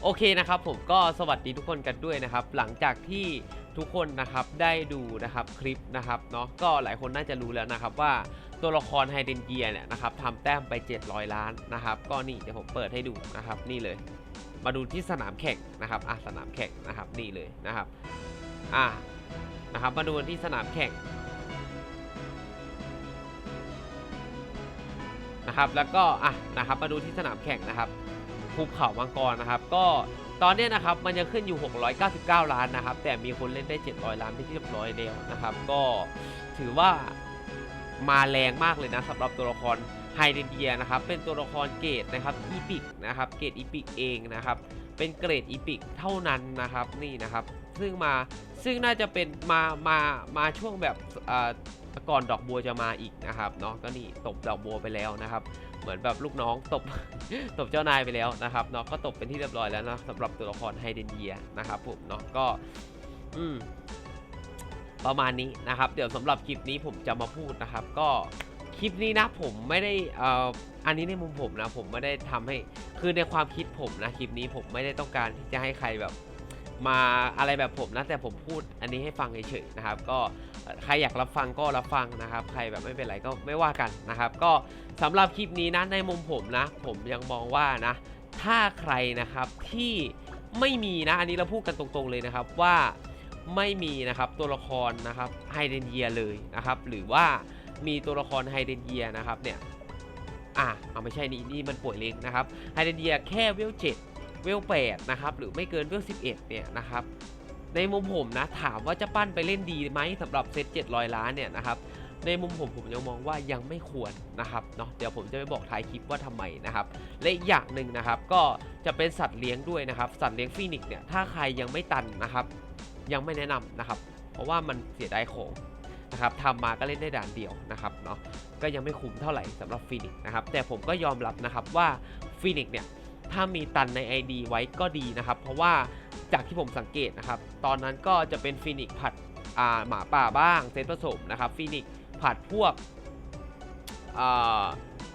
โอเคนะครับผมก็สวัสดีทุกคนกันด้วยนะครับ หลังจากที่ทุกคนนะครับได้ดูนะครับคลิปนะครับเนาะก็หลายคนน่าจะรู้แล้วนะครับว่าตัวละครไฮเดนเกียเนี่ยนะครับทำแต้มไป 700 ล้านนะครับ ก็นี่เดี๋ยวผมเปิดให้ดูนะครับ นี่เลย มาดูที่สนามแข่งนะครับอะสนามแข่งนะครับนี่เลยนะครับอะนะครับมาดูที่สนามแข่งนะครับแล้วก็อะนะครับมาดูที่สนามแข่งนะครับ ภูเขามังกรนะครับ ก็ตอนนี้นะครับมันยังขึ้นอยู่ 699 ล้านนะครับ แต่มีคนเล่นได้ 700 ล้านไปนที่เรียบร้อยแล้วนะครับ ก็ถือว่ามาแรงมากเลยนะสำหรับตัวละครไฮเดนเดียนะครับ เป็นตัวละครเกรดนะครับอีพิกนะครับ เกรดอีพิกเองนะครับ เป็นเกรดอีพิกเท่านั้นนะครับนี่นะครับ ซึ่งมาซึ่งน่าจะเป็นมามามาช่วงแบบอ่า ก่อนดอกบัวจะมาอีกนะครับเนาะก็นี่ตบดอกบัวไปแล้วนะครับ เหมือนแบบลูกน้องตบตบเจ้านายไปแล้วนะครับเนาะก็ตบเป็นที่เรียบร้อยแล้วนะสำหรับตัวละครไฮเดนเยียนะครับผมเนาะก็อืมประมาณนี้นะครับ เดี๋ยวสำหรับคลิปนี้ผมจะมาพูดนะครับ ก็คลิปนี้นะผมไม่ได้เอ่ออันนี้ในมุมผมนะผมไม่ได้ทำให้คือในความคิดผมนะคลิปนี้ผมไม่ได้ต้องการที่จะให้ใครแบบมาอะไรแบบผมนะแต่ผมพูดอันนี้ให้ฟังเฉยๆนะครับ ก็ ใครอยากรับฟังก็รับฟังนะครับ ใครแบบไม่เป็นไรก็ไม่ว่ากันนะครับ ก็สำหรับคลิปนี้นะในมุมผมนะ ผมยังมองว่านะ ถ้าใครนะครับที่ไม่มีนะ อันนี้เราพูดกันตรงๆเลยนะครับว่าไม่มีนะครับตัวละครนะครับไฮเดนเยียเลยนะครับ หรือว่ามีตัวละครไฮเดนเยียนะครับเนี่ยอะเอาไม่ใช่นี่นี่มันป่วยเล็กนะครับไฮเดนเยียแค่เวลเจ็ดเวล8นะครับหรือไม่เกินเวล11เนี่ยนะครับ ในมุมผมนะถามว่าจะปั้นไปเล่นดีไหมสำหรับเซต700 ล้านเนี่ยนะครับในมุมผมผมยังมองว่ายังไม่ควรนะครับเนาะเดี๋ยวผมจะไปบอกท้ายคลิปว่าทำไมนะครับและอีกอย่างหนึ่งนะครับก็จะเป็นสัตว์เลี้ยงด้วยนะครับสัตว์เลี้ยงฟีนิกซ์เนี่ยถ้าใครยังไม่ตันนะครับ ยังไม่แนะนำนะครับ เพราะว่ามันเสียดายของนะครับทำมาก็เล่นได้ด่านเดียวนะครับเนาะก็ยังไม่คุ้มเท่าไหร่สำหรับฟีนิกซ์นะครับแต่ผมก็ยอมรับนะครับว่าฟีนิกซ์เนี่ยถ้ามีตันใน ID ไว้ก็ดีนะครับ เพราะว่า จากที่ผมสังเกตนะครับ ตอนนั้นก็จะเป็นฟินิกผัดอ่าหมาป่าบ้างเซตผสมนะครับฟินิกผัดพวกอ่า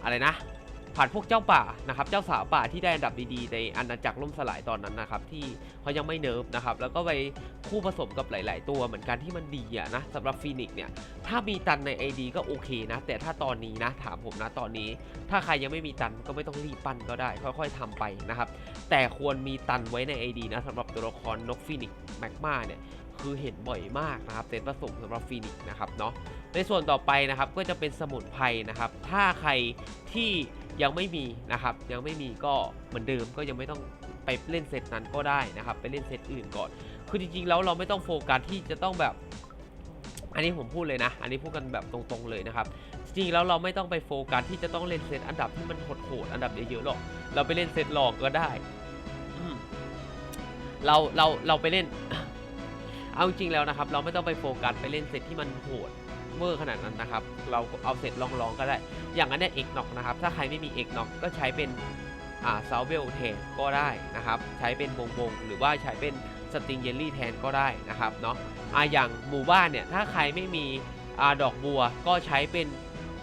อะไรนะ ผัดพวกเจ้าป่านะครับ เจ้าสาวป่าที่ได้อันดับดีๆในอาณาจักรล่มสลายตอนนั้นนะครับ ที่เขายังไม่เนิร์ฟนะครับ แล้วก็ไปคู่ผสมกับหลาย ๆ ตัวเหมือนกันที่มันดีอะนะสำหรับฟินิกซ์เนี่ย ถ้ามีตันใน ID ก็โอเคนะ แต่ถ้าตอนนี้นะถามผมนะตอนนี้ ถ้าใครยังไม่มีตันก็ไม่ต้องรีบปั้นก็ได้ ค่อย ๆทำไปนะครับ แต่ควรมีตันไว้ใน ID นะสำหรับตัวละครนกฟินิกแมกมาเนี่ย คือเห็นบ่อยมากนะครับเซตผสมสำหรับฟินิกนะครับเนาะในส่วนต่อไปนะครับก็จะเป็นสมุนไพรนะครับ ถ้าใครที่ยังไม่มีนะครับ ยังไม่มีก็เหมือนเดิมก็ยังไม่ต้องไปเล่นเซตนั้นก็ได้นะครับ ไปเล่นเซตอื่นก่อน คือจริงๆแล้วเราไม่ต้องโฟกัสที่จะต้องแบบอันนี้ผมพูดเลยนะ อันนี้พูดกันแบบตรงๆเลยนะครับ จริงๆแล้วเราไม่ต้องไปโฟกัสที่จะต้องเล่นเซตอันดับที่มันโหดๆอันดับเยอะๆหรอก เราไปเล่นเซตรองก็ได้ เราเราเราไปเล่น เอาจริงแล้วนะครับ เราไม่ต้องไปโฟกัสไปเล่นเซตที่มันโหดเวอร์ขนาดนั้นนะครับ เราเอาเซตลองๆก็ได้ อย่างนั้นเนี่ยเอกน็อกนะครับ ถ้าใครไม่มีเอกน็อกก็ใช้เป็นอ่าซาเวลแทนก็ได้นะครับ ใช้เป็นวงวงๆหรือว่าใช้เป็นสติงเยลลี่แทนก็ได้นะครับเนาะอะอย่างหมู่บ้านเนี่ยถ้าใครไม่มีอ่าดอกบัวก็ใช้เป็น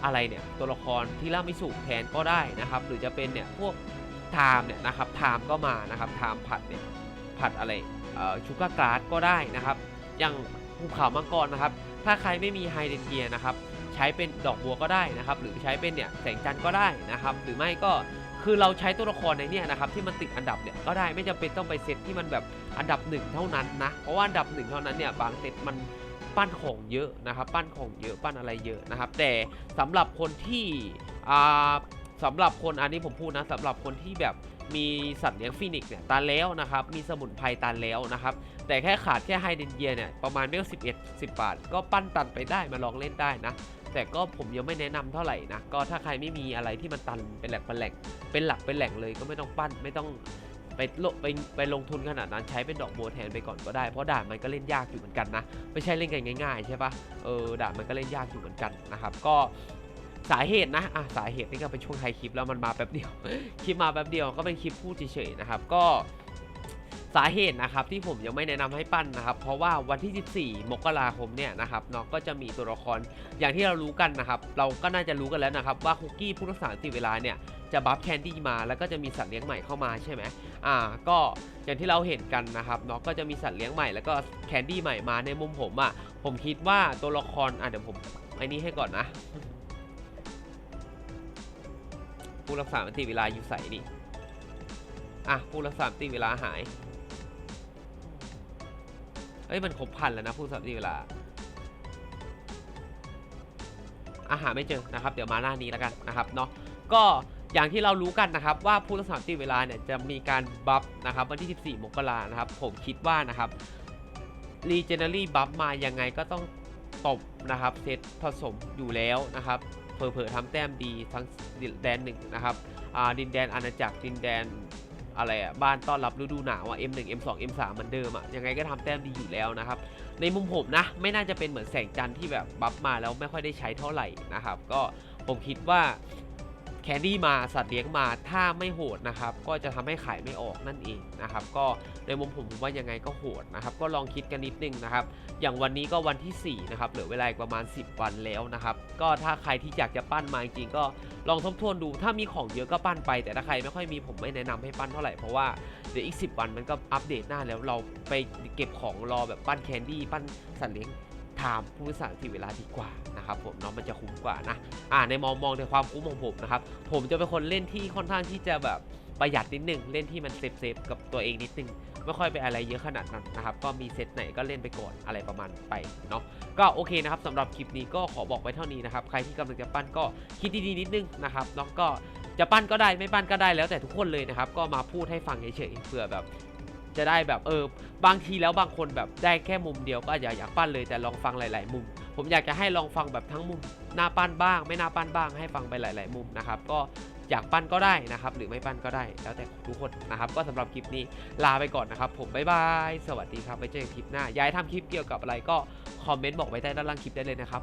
อะไรเนี่ยตัวละครที่ล่ามิสุแทนก็ได้นะครับ หรือจะเป็นเนี่ยพวกไทม์เนี่ยนะครับไทม์ก็มานะครับไทม์ผัดเนี่ยผัดอะไร ชูการ์กราดก็ได้นะครับ อย่างภูเขามังกรนะครับ ถ้าใครไม่มีไฮเดนเกียนะครับ ใช้เป็นดอกบัวก็ได้นะครับ หรือใช้เป็นเนี่ยแสงจันทร์ก็ได้นะครับ หรือไม่ก็คือเราใช้ตัวละครในเนี่ยนะครับที่มันติดอันดับเนี่ยก็ได้ไม่จำเป็นต้องไปเซตที่มันแบบอันดับหนึ่งเท่านั้นนะ เพราะว่าอันดับหนึ่งเท่านั้นเนี่ยบางเซตมันปั้นของเยอะนะครับ ปั้นของเยอะปั้นอะไรเยอะนะครับ แต่สำหรับคนที่อ่าสำหรับคนอันนี้ผมพูดนะสำหรับคนที่แบบ มีสัตว์เลี้ยงฟินิกซ์เนี่ยตันแล้วนะครับ มีสมุนไพรตันแล้วนะครับ แต่แค่ขาดแค่ไฮเดนเยียเนี่ยประมาณเมล11 10บบาท ก็ปั้นตันไปได้มาลองเล่นได้นะ แต่ก็ผมยังไม่แนะนำเท่าไหร่นะ ก็ถ้าใครไม่มีอะไรที่มันตันเป็นแหลกเป็นแหล่งเป็นหลักเป็นแหล่งเลยก็ไม่ต้องปั้นไม่ต้องไปลไปไปลงทุนขนาดนั้นใช้เป็นดอกบัวแทนไปก่อนก็ได้ เพราะด่านมันก็เล่นยากอยู่เหมือนกันนะ ไม่ใช่เล่นกันง่ายๆใช่ปะเออด่านมันก็เล่นยากอยู่เหมือนกันนะครับ ก็ สาเหตุนะอะสาเหตุนี่ก็เป็นช่วงไทายคลิปแล้วมันมาแป๊บเดียว คลิปมาแป๊บเดียวก็เป็นคลิปพูดเฉยๆนะครับ ก็สาเหตุนะครับที่ผมยังไม่แนะนำให้ปั้นนะครับ เพราะว่าวันที่ 14 มกราคมเนี่ยนะครับเนาะก็จะมีตัวละครอย่างที่เรารู้กันนะครับ เราก็น่าจะรู้กันแล้วนะครับ ว่าคุกกี้ผู้รักษาสิเวลาเนี่ยจะบัฟแคนดี้มาแล้วก็จะมีสัตว์เลี้ยงใหม่เข้ามาใช่ไหมอ่า ก็อย่างที่เราเห็นกันนะครับเนาะก็จะมีสัตว์เลี้ยงใหม่แล้วก็แคนดี้ใหม่มาในมุมผมอะ่ะผมคิดว่าตัวละครอะเดี๋ยวผมไอ้นี่ให้ก่อนนะ ผู้รักษามันติเวลาอยู่ใส่นี่อะผู้รักษามันติเวลาหายเอ้ยมันครบพันแล้วนะผู้รักษามันติเวลา อาหารไม่เจอนะครับ เดี๋ยวมาหน้านี้แล้วกันนะครับเนาะก็อย่างที่เรารู้กันนะครับว่าผู้รักษาติเวลาเนี่ยจะมีการบัฟนะครับวันที่ 14 มกรานะครับ ผมคิดว่านะครับ Legendary บัฟมายังไงก็ต้องตบนะครับเซตผสมอยู่แล้วนะครับ เผลอๆทำแต้มดีทั้งดินแดนหนึ่งนะครับดินแดนอาณาจักรดินแดนอะไรอะบ้านต้อนรับฤดูหนาวอะ M1 M2 M3 เหมือนเดิมอะยังไงก็ทำแต้มดีอยู่แล้วนะครับ ในมุมผมนะ ไม่น่าจะเป็นเหมือนแสงจันทร์ที่แบบบัฟมาแล้วไม่ค่อยได้ใช้เท่าไหร่นะครับ ก็ผมคิดว่า แคนดี้มาสัตว์เลี้ยงมาถ้าไม่โหดนะครับ ก็จะทำให้ขายไม่ออกนั่นเองนะครับ ก็ในมุมผมผมว่ายังไงก็โหดนะครับ ก็ลองคิดกันนิดนึงนะครับ อย่างวันนี้ก็วันที่4นะครับเหลือเวลาประมาณ 10 วันแล้วนะครับ ก็ถ้าใครที่อยากจะปั้นมาจริงก็ลองทบทวนดู ถ้ามีของเยอะก็ปั้นไป แต่ถ้าใครไม่ค่อยมีผมไม่แนะนำให้ปั้นเท่าไหร่เพราะว่าเดี๋ยวอีก 10 วันมันก็อัปเดตหน้าแล้วเราไปเก็บของรอแบบปั้นแคนดี้ปั้นสัตว์เลี้ยง ถามผู้สารที่เวลาดีกว่านะครับผมเนาะมันจะคุ้มกว่านะอ่าในมองมองในความคุ้มของผมนะครับผมจะเป็นคนเล่นที่ค่อนข้างที่จะแบบประหยัดนิดนึงเล่นที่มันเซฟเซฟกับตัวเองนิดนึงไม่ค่อยไปอะไรเยอะขนาดนั้นนะครับ ก็มีเซตไหนก็เล่นไปก่อนอะไรประมาณไปเนาะก็โอเคนะครับสำหรับคลิปนี้ก็ขอบอกไว้เท่านี้นะครับ ใครที่กำลังจะปั้นก็คิดดีๆนิดนึงนะครับเนาะก็จะปั้นก็ได้ไม่ปั้นก็ได้แล้วแต่ทุกคนเลยนะครับ ก็มาพูดให้ฟังเฉยๆเผื่อแบบ จะได้แบบเออบางทีแล้วบางคนแบบได้แค่มุมเดียวก็อาจจะอยากปั้นเลยแต่ลองฟังหลาย ๆ มุม ผมอยากจะให้ลองฟังแบบทั้งมุมหน้าปั้นบ้าง ไม่น่าปั้นบ้าง ให้ฟังไปหลาย ๆ มุมนะครับก็อยากปั้นก็ได้นะครับ หรือไม่ปั้นก็ได้ แล้วแต่ทุกคนนะครับ ก็สำหรับคลิปนี้ลาไปก่อนนะครับ ผมบ๊ายบาย สวัสดีครับไว้เจอกันคลิปหน้า ย้ายทำคลิปเกี่ยวกับอะไรก็คอมเมนต์บอกไว้ใต้ด้านล่างคลิปได้เลยนะครับ